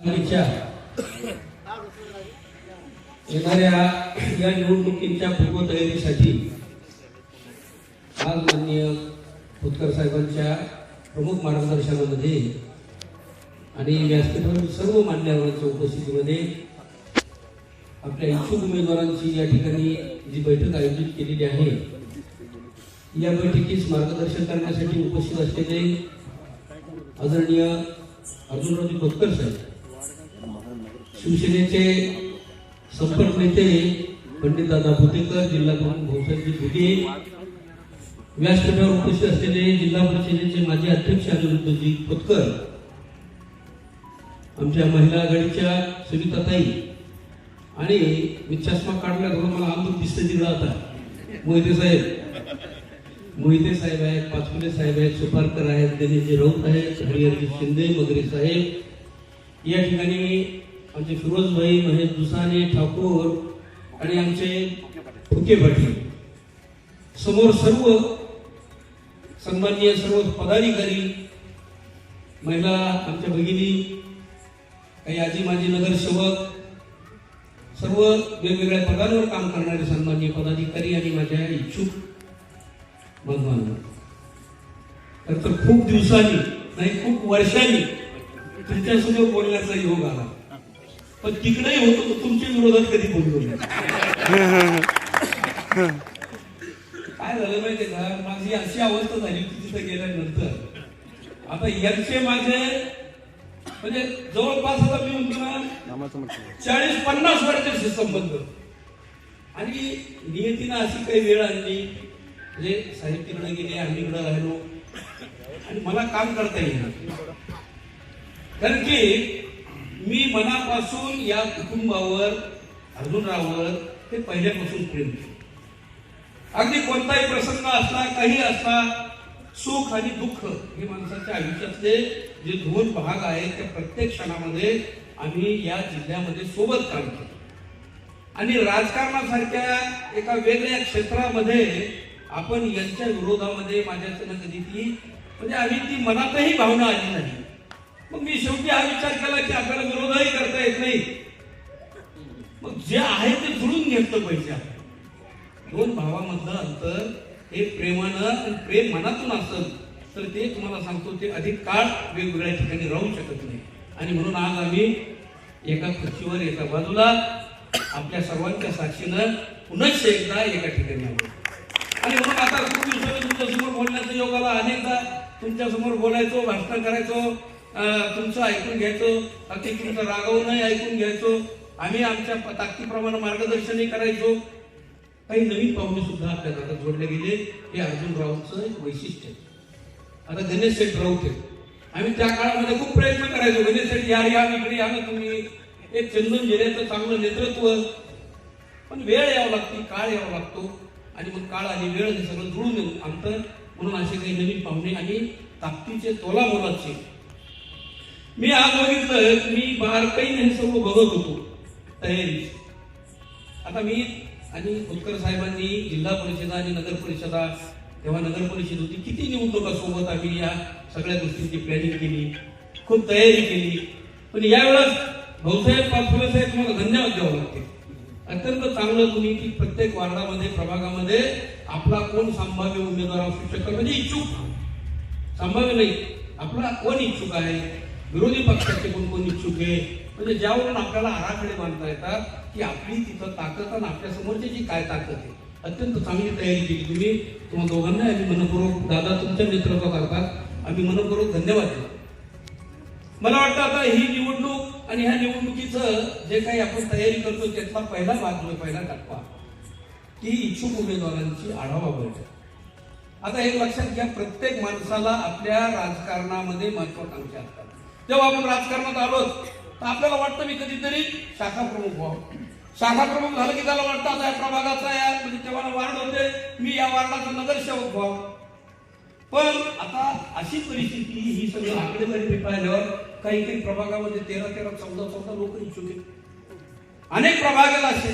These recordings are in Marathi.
आघाडीच्या येणाऱ्या या निवडणुकीच्या पूर्वतयारीसाठी आज माननीय खोतकर साहेबांच्या प्रमुख मार्गदर्शनामध्ये आणि व्यासपीठावरील सर्व मान्यवरांच्या उपस्थितीमध्ये आपल्या इच्छुक उमेदवारांची या ठिकाणी जी बैठक आयोजित केलेली आहे या बैठकीस मार्गदर्शन करण्यासाठी उपस्थित असलेले आदरणीय अर्जुनरावजी खोतकर साहेब. शिवसेनेचे संपर्क नेते पंडित दादा भुतेकर जिल्हा प्रमुख भाऊसाहेबजी भुगे व्यासपीठावर उपस्थित असलेले जिल्हा परिषदेचे माजी अध्यक्ष अनिरुद्धजी खोतकर आमच्या महिला आघाडीच्या सुनीताताई आणि मी चष्मा काढला थोडं मला आमचं दिसते दिला होता मोहिते साहेब. मोहिते साहेब आहेत पाचपुले साहेब आहेत सुपारकर आहेत दिनेशजी राऊत आहेत हरिहरजी शिंदे मगरे साहेब. या ठिकाणी आमचे फिरोजभाई महेश दुसाने ठाकूर आणि आमचे फुके पाटील. समोर सर्व सन्माननीय सर्व पदाधिकारी महिला आमच्या भगिनी काही आजी माजी नगरसेवक सर्व वेगवेगळ्या पदांवर काम करणारे सन्माननीय पदाधिकारी आणि माझ्या इच्छुक बंधवांना तर तर खूप दिवसांनी नाही खूप वर्षांनी तुमच्यासमोर बोलण्याचा योग आला. पण तिकडे होतो तर तुमच्या विरोधात कधी बोललो काय झालं माहितीये का? माझी अशी अवस्था झाली की तिथे गेल्यानंतर. आता यांचे माझे म्हणजे जवळपास आता मी म्हणतो ना चाळीस पन्नास वर्षाचे संबंध. आणि नियतीनं अशी काही वेळ आणली. म्हणजे साहेब तिकडे गेले आम्ही इकडे राहिलो. आणि मला काम करता येईल कारण की मी मनापासून या कुटुंबावर अर्जुनावर ते पहिल्यापासून प्रेम अगदी कोणताही प्रसंग असला काही असला सुख आणि दुःख हे माणसाच्या आयुष्यातले जे दोन भाग आहेत त्या प्रत्येक क्षणामध्ये आम्ही या जिल्ह्यामध्ये सोबत काम केलं आणि राजकारणासारख्या एका वेगळ्या क्षेत्रामध्ये आपण यांच्या विरोधामध्ये माझ्याकडनं कधी ती म्हणजे आम्ही ती मनातही भावना आली नाही. मग मी शेवटी हा विचार केला की आपल्याला विरोधही करता येत नाही. मग जे आहे ते जुळून घेतलं पाहिजे दोन भावामधलं अंतर हे प्रेमानं प्रेम मनातून असत तर ते तुम्हाला सांगतो ते अधिक काळ वेगवेगळ्या ठिकाणी राहू शकत नाही. आणि म्हणून आज आम्ही एका खुर्चीवर एका बाजूला आपल्या सर्वांच्या साक्षीनं पुनश्च एकदा एका ठिकाणी आलो. आणि म्हणून आता खूप दिवसाने तुमच्यासमोर बोलण्याचा योग आला. अनेकदा तुमच्यासमोर बोलायचो भाषण करायचो. तुमचं ऐकून घ्यायचो अगदी तुमचं नाही ऐकून घ्यायचो. आम्ही आमच्या ताकदीप्रमाणे मार्गदर्शनही करायचो. काही नवीन पाहुणे सुद्धा आपल्या घरात जोडले गेले. हे अर्जुन राऊतचं एक वैशिष्ट्य आता गणेश शेठ राऊत आहे आम्ही त्या काळामध्ये खूप प्रयत्न करायचो. गणेश शेठ या या इकडे या ना तुम्ही. एक चंदन जिल्ह्याचं चांगलं नेतृत्व. पण वेळ यावं लागते काळ यावा लागतो. आणि मग काळ आणि वेळ हे सगळं जुळून येऊन आणतं म्हणून असे काही नवीन पाहुणे आणि ताकदीचे तोला मोलाचे मी आज बघितलं मी बारकाईने हे सर्व बघत होतो. तयारी. आता मी आणि खोतकर साहेबांनी जिल्हा परिषदा आणि नगर परिषदा तेव्हा नगर परिषद होती किती निवडणुकासोबत आम्ही या सगळ्या गोष्टींची प्लॅनिंग केली खूप तयारी केली. पण यावेळेस भाऊसाहेब पाचपुरे साहेब तुम्हाला धन्यवाद द्यावं लागते अत्यंत चांगलं तुम्ही की प्रत्येक वार्डामध्ये प्रभागामध्ये आपला कोण संभाव्य उमेदवार असू शकतो म्हणजे इच्छुक. संभाव्य नाही. आपला कोण इच्छुक आहे? विरोधी पक्षाचे कोण इच्छुक आहे? म्हणजे ज्यावरून आपल्याला आराखडे बांधता येतात की आपली तिथं ताकद आणि आपल्या समोरची काय ताकद आहे अत्यंत चांगली तयारी केली तुम्ही. तुम्हा दोघांना आम्ही मनपूर्वक दादा तुमच्या नेतृत्व करतात. आम्ही मनपूर्वक धन्यवाद देतो. मला वाटतं आता ही निवडणूक आणि ह्या निवडणुकीचं जे काही आपण तयारी करतो त्यातला पहिला भाग जो पहिला टप्पा. की इच्छुक उमेदवारांची आढावा बैठक. आता एक लक्षात घ्या प्रत्येक माणसाला आपल्या राजकारणामध्ये महत्वाकांक्षा असतात. जेव्हा आपण राजकारणात आलो तर आपल्याला वाटतं मी कधीतरी शाखा प्रमुख व्हावं. शाखा प्रमुख झालं की त्याला वाटतं आता या प्रभागाचा या म्हणजे तेव्हा वार्ड होते मी या वार्डाचा नगरसेवक व्हावं. पण आता अशी परिस्थिती ही सगळी आकडेवारी पाहिल्यावर काही काही प्रभागामध्ये तेरा तेरा चौदा चौदा लोक इच्छुक आहेत. अनेक प्रभागाला असे.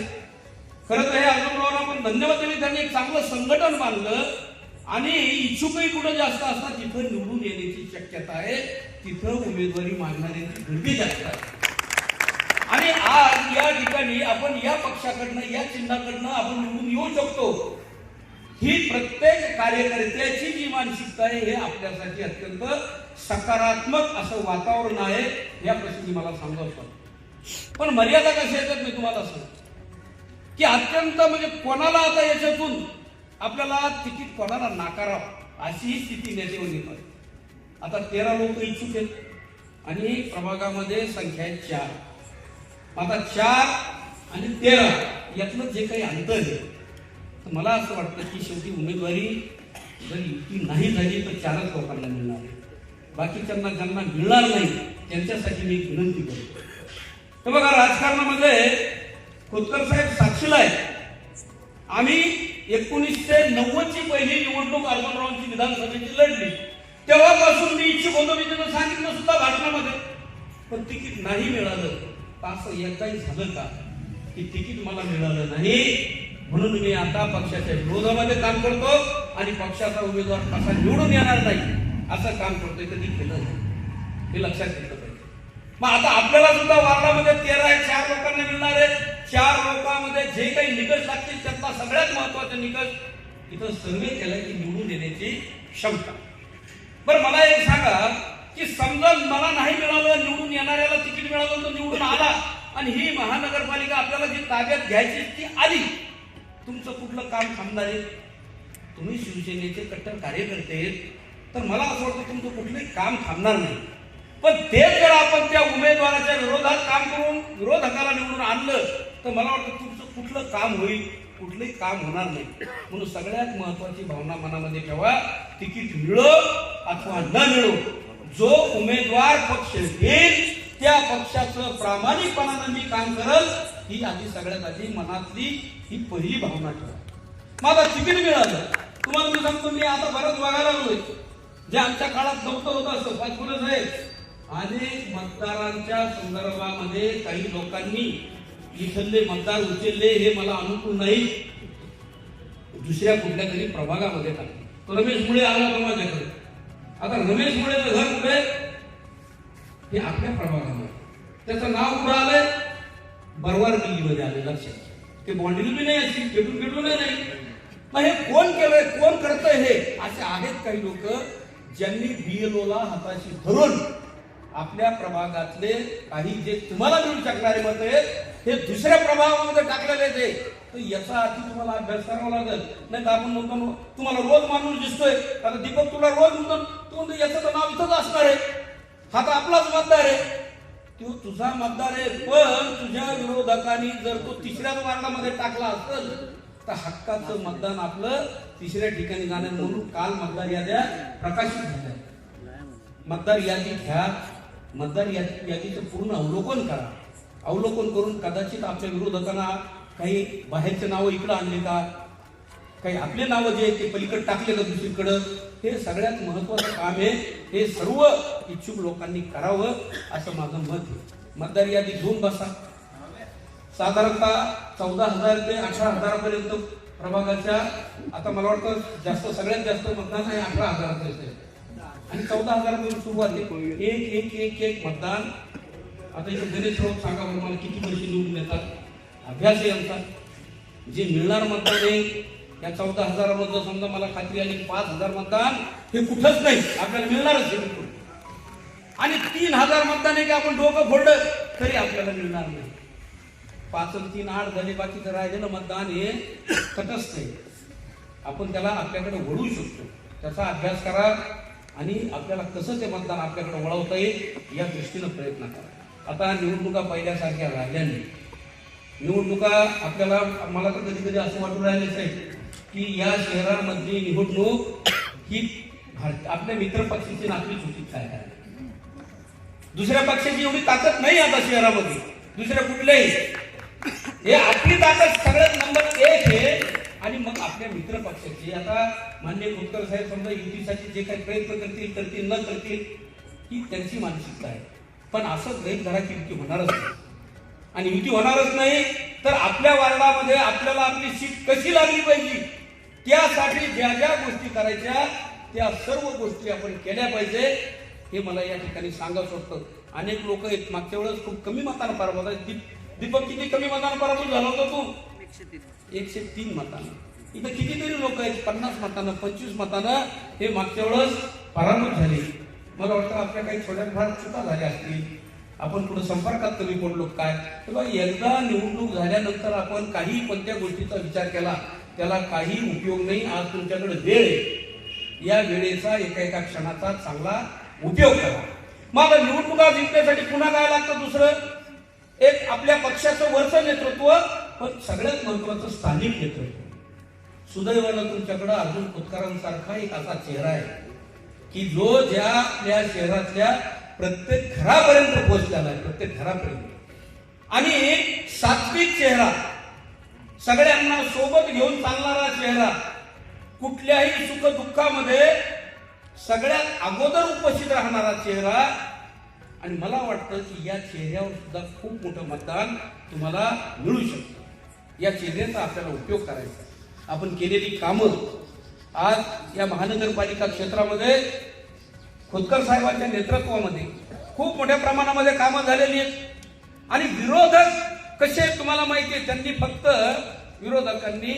खरं तर हे अर्जुनरावांना पण धन्यवाद दिले त्यांनी एक चांगलं संघटन बांधलं आणि इच्छुकही कुठं जास्त असतात तिथं निवडून येण्याची शक्यता आहे. तिथं उमेदवारी मागणाऱ्यांची गर्दी जास्त आहे ठिकाणी आपण या पक्षाकडनं या चिन्हाकडनं आपण निवडून येऊ शकतो. ही प्रत्येक कार्यकर्त्याची जी मानसिकता आहे हे आपल्यासाठी अत्यंत सकारात्मक असं वातावरण आहे या प्रसंगी मला सांगावं पण मर्यादा कशा येतात मी तुम्हाला सांगतो. की अत्यंत म्हणजे कोणाला आता याच्यातून आपल्याला तिकीट कोणाला नाकारावं अशी ही स्थिती नेतेवर निर्माण आता तेरा लोक इच्छुक आहेत. आणि प्रभागामध्ये संख्या आहे चार. आता चार आणि तेरा यातलं जे काही अंतर आहे तर मला असं वाटतं की शेवटी उमेदवारी जर युती नाही झाली तर चारच लोकांना मिळणार आहे. बाकीच्यांना ज्यांना मिळणार नाही त्यांच्यासाठी मी विनंती करतो. तर बघा राजकारणामध्ये खोतकर साहेब साक्षीला आहे आम्ही एकोणीसशे नव्वदची पहिली निवडणूक अर्जुनरावांची विधानसभेची लढली. तेव्हापासून मी इच्छुक होतो मी त्यांना सांगितलं सुद्धा भाषणामध्ये. पण तिकीट नाही मिळालं. असं एकदाही झालं का? की तिकीट मला मिळालं नाही. म्हणून मी आता पक्षाच्या विरोधामध्ये काम करतो आणि पक्षाचा उमेदवार कसा निवडून येणार नाही असं काम करतोय कधी केलं नाही. हे लक्षात घेतलं पाहिजे. मग आता आपल्याला सुद्धा वार्डामध्ये तेरा आहे चार लोकांना मिळणार आहे चार लोकांमध्ये जे काही निकष लागतील त्यातला सगळ्यात महत्त्वाचा निकष इथं सर्वे केला की निवडून येण्याची क्षमता. बरं मला एक सांगा की समजा मला नाही मिळालं निवडून येणाऱ्याला तिकीट मिळालं तर निवडून आला आणि ही महानगरपालिका आपल्याला जी ताब्यात घ्यायची ती आली तुमचं कुठलं काम थांबणार आहे? तुम्ही शिवसेनेचे कट्टर कार्यकर्ते आहेत तर मला असं वाटतं तुमचं कुठलंही काम थांबणार नाही. पण तेच जर आपण त्या उमेदवाराच्या विरोधात काम करून विरोधकाला निवडून आणलं तर मला वाटतं तुमचं कुठलं काम होईल कुठलंही काम होणार नाही. म्हणून सगळ्यात महत्वाची भावना मनामध्ये ठेवा तिकीट मिळव अथवा न मिळो जो उमेदवार पक्ष घेईल त्या पक्षाचं प्रामाणिकपणानं मी काम करत ही आधी सगळ्यात आधी मनातली ही पहिली भावना ठेवा मला तिकीट मिळालं. तुम्हाला मी सांगतो मी आता बरंच बघायला लागलोय. जे आमच्या काळात नव्हतं होतं असं पाचपुरच आहे अनेक मतदारांच्या संदर्भामध्ये काही लोकांनी इथले मतदार उचलले हे मला अनुकूल नाही. दुसऱ्या कुठल्या तरी प्रभागामध्ये टाकले. तो रमेश मुळे आला होता माझ्याकडे. आता रमेश मुळेचं घर कुठे? हे आपल्या प्रभागामध्ये. त्याचं नाव कुठं आलंय? बरवार दिल्लीमध्ये आले लक्षात ते बॉन्डिल बी नाही अशी भेटून खेटून नाही. मग हे कोण केलंय कोण करतंय हे? असे आहेत काही लोक ज्यांनी बीएलओला हाताशी धरून आपल्या प्रभागातले काही जे तुम्हाला मिळू शकणारे मत आहेत हे दुसऱ्या प्रभागामध्ये टाकलेले ते तर याचा आधी तुम्हाला अभ्यास करावा लागेल. नाही तर आपण म्हणतो तुम्हाला रोज माणूस दिसतोय. आता दीपक तुला रोज म्हणतो तू म्हणतो याचं तर नाव इथंच असणार आहे. हा तर आपलाच मतदार आहे. तो तुझा मतदार आहे पण तुझ्या विरोधकांनी जर तो तिसऱ्याच वार्डामध्ये टाकला असेल तर हक्काचं मतदान आपलं तिसऱ्या ठिकाणी जाणार म्हणून काल मतदार याद्या प्रकाशित झाल्या. मतदार यादी घ्या. मतदार यादी यादीचं पूर्ण अवलोकन करा. अवलोकन करून कदाचित आपल्या विरोधकांना काही बाहेरचे नावं इकडं आणले का? काही आपले नावं जे आहेत ते पलीकडे टाकले का दुसरीकडं. हे सगळ्यात महत्वाचं काम आहे. हे सर्व इच्छुक लोकांनी करावं असं माझं मत आहे. मतदार यादी घेऊन बसा. साधारणतः चौदा हजार ते अठरा हजारापर्यंत प्रभागाच्या आता मला वाटतं जास्त सगळ्यात जास्त मतदान आहे अठरा हजाराचं आहे आणि चौदा हजारापासून सुरुवात आहे. एक एक एक एक मतदान. आता इथे गणेश सांगा बरं मला किती पैसे निवडून येतात. अभ्यास आहे आमचा. जे मिळणार मतदान आहे या चौदा हजारामध्ये समजा मला खात्री आली पाच हजार मतदान हे कुठंच नाही. आपल्याला मिळणारच आहे आणि तीन हजार मतदान आहे की आपण डोकं फोडलं तरी आपल्याला मिळणार नाही. पाच तीन आठ झाले बाकीचं राहिलेलं मतदान हे तटस्थ आहे. आपण त्याला आपल्याकडे वळवू शकतो. त्याचा अभ्यास करा आणि आपल्याला कसं ते मतदान आपल्याकडे वळवता येईल या दृष्टीनं प्रयत्न करा. आता निवडणुका पहिल्यासारख्या राहिल्या नाही निवडणुका आपल्याला मला तर कधी कधी असं वाटून राहिलं आहे की या शहरामधली निवडणूक ही भारत आपल्या मित्र पक्षाची नागरिक होती काय काय दुसऱ्या पक्षाची एवढी ताकद नाही आता शहरामध्ये. दुसऱ्या कुठल्याही. हे आपली ताकद सगळ्यात नंबर एक आहे. आणि मग आपल्या मित्र पक्षाची. आता मान्य खोतकर साहेब समजा युतीसाठी जे काही प्रयत्न करतील करतील न करतील ही त्यांची मानसिकता आहे. पण असं गैरधरा किमती होणारच नाही. आणि युती होणारच नाही तर आपल्या वार्डामध्ये आपल्याला आपली सीट कशी लागली पाहिजे? त्यासाठी ज्या ज्या गोष्टी करायच्या त्या सर्व गोष्टी आपण केल्या पाहिजे. हे मला या ठिकाणी सांगावं वाटतं. अनेक लोक आहेत मागच्या वेळेस खूप कमी मतानं आहेत. दीपक किती कमी मतानं पराभूत झाला होता तू? एकशे तीन मतानं. इथं कितीतरी लोक आहेत पन्नास मतानं पंचवीस मतानं. हे मागच्या वेळेस पराभूत झाले. मला वाटतं आपल्या काही थोड्याफार चुका झाल्या असतील. आपण पुढे संपर्कात कमी पडलो काय? तेव्हा एकदा निवडणूक झाल्यानंतर आपण काही कोणत्या गोष्टीचा विचार केला त्याला काही उपयोग नाही आज तुमच्याकडे वेळ आहे. या वेळेचा एका एका क्षणाचा चांगला उपयोग करा. मग आता निवडणुका जिंकण्यासाठी पुन्हा काय लागतं दुसरं? एक आपल्या पक्षाचं वरचं नेतृत्व पण सगळ्यात महत्वाचं स्थानिक नेतृत्व. सुदैवानं तुमच्याकडं अर्जुन खोतकरांसारखा एक असा चेहरा आहे की जो ज्या आपल्या शहरातल्या प्रत्येक घरापर्यंत पोहोचलेला आहे प्रत्येक घरापर्यंत. आणि एक सात्विक चेहरा सगळ्यांना सोबत घेऊन चालणारा चेहरा कुठल्याही सुख दुःखामध्ये सगळ्यात अगोदर उपस्थित राहणारा चेहरा आणि मला वाटतं की या चेहऱ्यावर सुद्धा खूप मोठं मतदान तुम्हाला मिळू शकतं. या चेहऱ्याचा आपल्याला उपयोग करायचा आपण केलेली कामं आज या महानगरपालिका क्षेत्रामध्ये खोतकर साहेबांच्या नेतृत्वामध्ये खूप मोठ्या प्रमाणामध्ये कामं झालेली आहेत. आणि विरोधक कसे तुम्हाला माहिती आहे? त्यांनी फक्त विरोधकांनी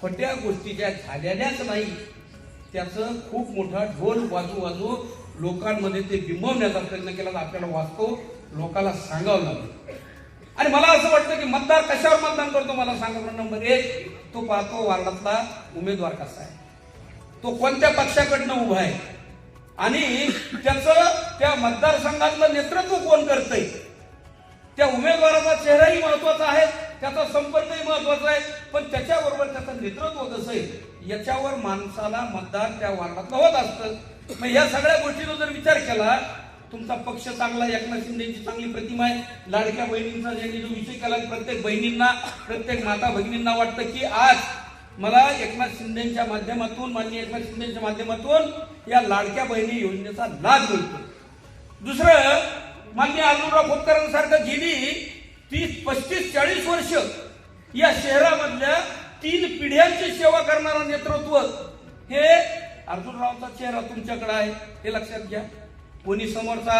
खोट्या गोष्टी ज्या झालेल्याच नाही त्याचं खूप मोठा ढोल वाजू वाजू लोकांमध्ये ते बिंबवण्याचा प्रयत्न केला तर आपल्याला वाचतो लोकांना सांगावं लागलं. आणि मला असं वाटतं की मतदार कशावर मतदान करतो मला सांगा नंबर एक तो पाहतो वार्डातला उमेदवार कसा आहे? तो कोणत्या पक्षाकडनं उभा आहे? आणि त्याच त्या मतदारसंघातलं नेतृत्व कोण करतंय? त्या उमेदवाराचा चेहराही महत्त्वाचा आहे त्याचा संपर्कही महत्त्वाचा आहे पण त्याच्याबरोबर त्याचं नेतृत्व कसं आहे? याच्यावर माणसाला मतदान त्या वार्डातलं होत असतं. मग या सगळ्या गोष्टीचा जर विचार केला तुमचा पक्ष चांगला एकनाथ शिंदेची चांगली प्रतिमा आहे. लाडक्या बहिणींचा ज्यांनी जो विषय केला प्रत्येक बहिणींना प्रत्येक माता भगिनींना वाटतं की आज मला एकनाथ शिंदेच्या माध्यमातून माननीय एकनाथ शिंदेच्या माध्यमातून या लाडक्या बहिणी योजनेचा लाभ मिळतो. दुसरं मान्य अर्जुनराव खोतकरांसारखं गेली तीस पस्तीस चाळीस वर्ष या शहरामधल्या तीन पिढ्यांची सेवा करणारं नेतृत्व हे अर्जुनरावचा चेहरा तुमच्याकडे आहे हे लक्षात घ्या. कोणी समोरचा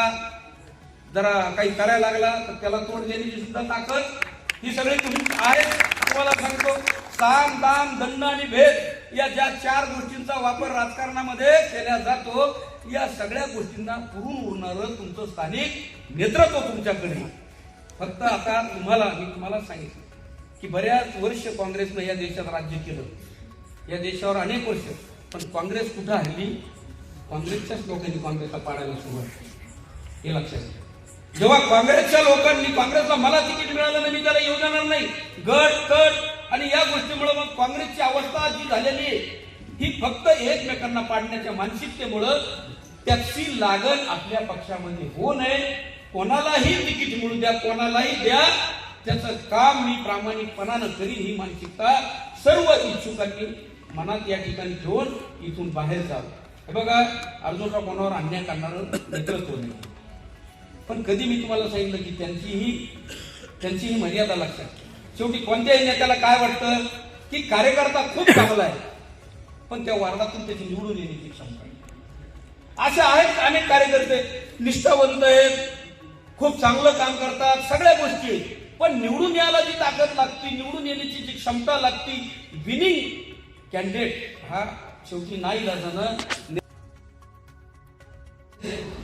जरा काही करायला लागला तर त्याला तोड देण्याची सुद्धा ताकद ही सगळी तुम्ही आहे तुम्हाला सांगतो. साम दाम दंड आणि भेद या ज्या चार गोष्टींचा वापर राजकारणामध्ये केला जातो या सगळ्या गोष्टींना पुरून उरणारं तुमचं स्थानिक नेतृत्व तुमच्याकडे. फक्त आता तुम्हाला मी तुम्हाला सांगितलं की बऱ्याच वर्ष काँग्रेसनं या देशात राज्य केलं. या देशावर अनेक वर्ष. पण काँग्रेस कुठं हल्ली? काँग्रेसच्याच लोकांनी काँग्रेसला पाडायला सुरुवात हे लक्षात घ्या. जेव्हा काँग्रेसच्या लोकांनी काँग्रेसला मला तिकीट मिळालं नाही मी त्याला येऊ जाणार नाही. गट कट आणि या गोष्टीमुळे मग काँग्रेसची अवस्था जी झालेली आहे ही फक्त एकमेकांना पाडण्याच्या मानसिकतेमुळं त्याची लागण आपल्या पक्षामध्ये होऊ नये. कोणालाही तिकीट मिळू द्या कोणालाही द्या. त्याचं काम मी प्रामाणिकपणानं करीन ही मानसिकता सर्व इच्छुकांनी मनात या ठिकाणी घेऊन इथून बाहेर जावं. हे बघा अर्जुनराव कोणावर अन्याय करणारं नेतृत्व नाही. पण कधी मी तुम्हाला सांगितलं की त्यांचीही त्यांचीही मर्यादा लक्षात घ्या. शेवटी कोणत्याही नेत्याला काय वाटतं? की कार्यकर्ता खूप चांगला आहे. पण त्या वार्डातून त्याची निवडून येण्याची क्षमता नाही. असे आहेत अनेक कार्यकर्ते. निष्ठावंत आहेत. खूप चांगलं काम करतात. सगळ्या गोष्टी आहेत. पण निवडून यायला जी ताकद लागती निवडून येण्याची जी क्षमता लागती विनिंग कॅन्डिडेट हा शेवटी नाही जाणं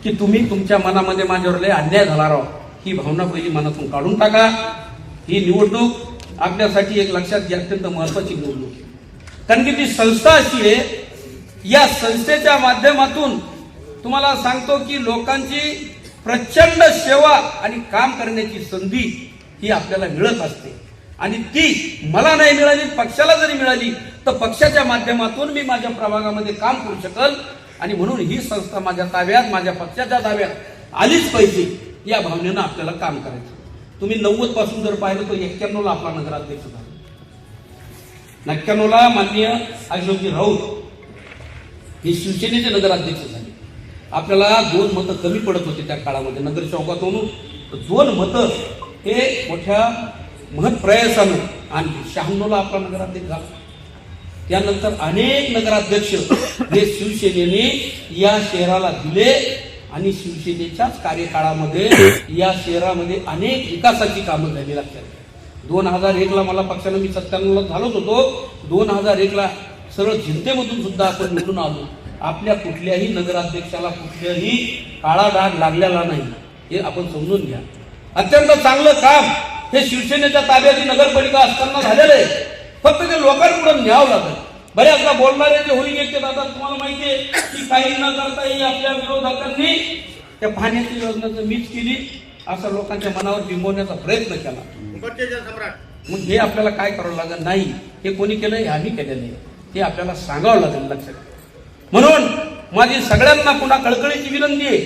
की तुम्ही तुमच्या मनामध्ये माझ्यावर लय अन्याय झाला राव. ही भावना पहिली मनातून काढून टाका. ही निवडणूक आपल्यासाठी एक लक्षात घ्या अत्यंत महत्वाची निवडणूक कारण की ती संस्था अशी आहे या संस्थेच्या माध्यमातून तुम्हाला सांगतो की लोकांची प्रचंड सेवा आणि काम करण्याची संधी ही आपल्याला मिळत असते. आणि ती मला नाही मिळाली पक्षाला जरी मिळाली तर पक्षाच्या माध्यमातून मी माझ्या प्रभागामध्ये काम करू शकल. आणि म्हणून ही संस्था माझ्या ताब्यात माझ्या पक्षाच्या ताब्यात आलीच पाहिजे या भावनेनं आपल्याला काम करायचं. तुम्ही नव्वदपासून जर पाहिलं तर एक्क्याण्णवला आपला नगराध्यक्ष झाला. नक्क्याण्णवला माननीय अशोकजी राऊत हे शिवसेनेचे नगराध्यक्ष झाले. आपल्याला दोन मतं कमी पडत होते त्या काळामध्ये नगर चौकातून. दोन मतं हे मोठ्या महत् प्रयासानं आणि शहाण्णवला आपला नगराध्यक्ष झाला. त्यानंतर अनेक नगराध्यक्ष हे शिवसेनेने या शहराला दिले. आणि शिवसेनेच्याच कार्यकाळामध्ये या शहरामध्ये अनेक विकासाची कामं झाली लक्षात घ्या. दोन हजार एकला मला पक्षानं मी सत्त्याण्णवला झालोच होतो. दोन हजार एकला सरळ जनतेमधून सुद्धा आपण निवडून आलो. आपल्या कुठल्याही नगराध्यक्षाला कुठल्याही काळा डाग लागलेला नाही. हे आपण समजून घ्या. अत्यंत चांगलं काम हे शिवसेनेच्या ताब्याची नगरपालिका असताना झालेलं आहे. फक्त ते लोकांपुढे न्यावं लागेल. बऱ्याचदा बोलणारे जे होई गेले दादा तुम्हाला माहिती आहे की काही न करता येईल आपल्या विरोधकांनी त्या पाण्याची योजना मीच केली असं लोकांच्या मनावर बिंबवण्याचा प्रयत्न केला. मग हे आपल्याला काय करावं लागेल? नाही. हे कोणी केलं? हे आम्ही केलेलं नाही. हे आपल्याला सांगावं लागेल लक्षात. म्हणून माझी सगळ्यांना पुन्हा कळकळीची विनंती आहे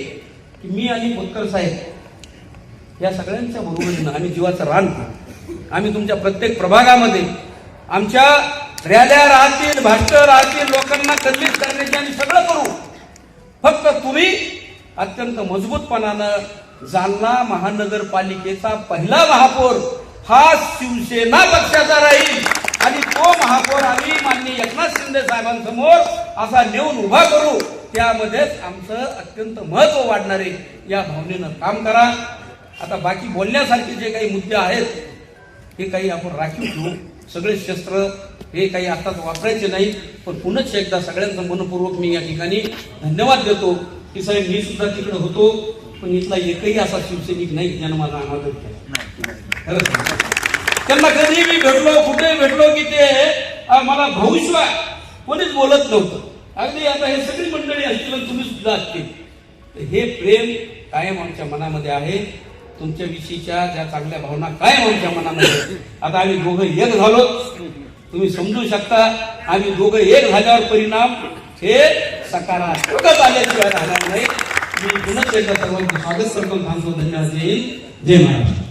की मी आणि खोतकर साहेब या सगळ्यांच्या बरोबरीनं आम्ही जीवाचं रान आम्ही तुमच्या प्रत्येक प्रभागामध्ये आमच्या रॅल्या राहतील भाषण राहतील लोकांना कल्लित करण्याची आम्ही सगळं करू. फक्त तुम्ही अत्यंत मजबूतपणानं जालना महानगरपालिकेचा पहिला महापौर हा शिवसेना पक्षाचा राहील. आणि तो महापौर आम्ही माननीय एकनाथ शिंदे साहेबांसमोर असा नेऊन उभा करू. त्यामध्येच आमचं अत्यंत महत्त्व वाढणार आहे या भावनेनं काम करा. आता बाकी बोलण्यासारखे जे काही मुद्दे आहेत हे काही आपण राखीव ठेवू. सगळे शस्त्र हे काही आता वापरायचे नाही पण पुनश्च एकदा सगळ्यांचं मनपूर्वक मी या ठिकाणी धन्यवाद देतो. की साहेब मी सुद्धा तिकडे होतो पण इथला एकही असा शिवसैनिक नाही ज्यानं माझा अनादर केला. त्यांना कधी मी भेटलो कुठे भेटलो की ते मला भविष्य कोणीच बोलत नव्हतं. अगदी आता हे सगळी मंडळी असतील तुम्ही सुद्धा असतील. तर हे प्रेम कायम आमच्या मनामध्ये आहे. तुमच्या विषयीच्या ज्या चांगल्या भावना काय आमच्या मनामध्ये आता आम्ही दोघं एक झालो. तुम्ही समजू शकता आम्ही दोघं एक झाल्यावर परिणाम हे सकारात्मकच आल्याशिवाय राहणार नाही. मी पुन्हा एकदा सर्वांचं स्वागत करतो. थांबतो धन्यवाद जय महाराष्ट्र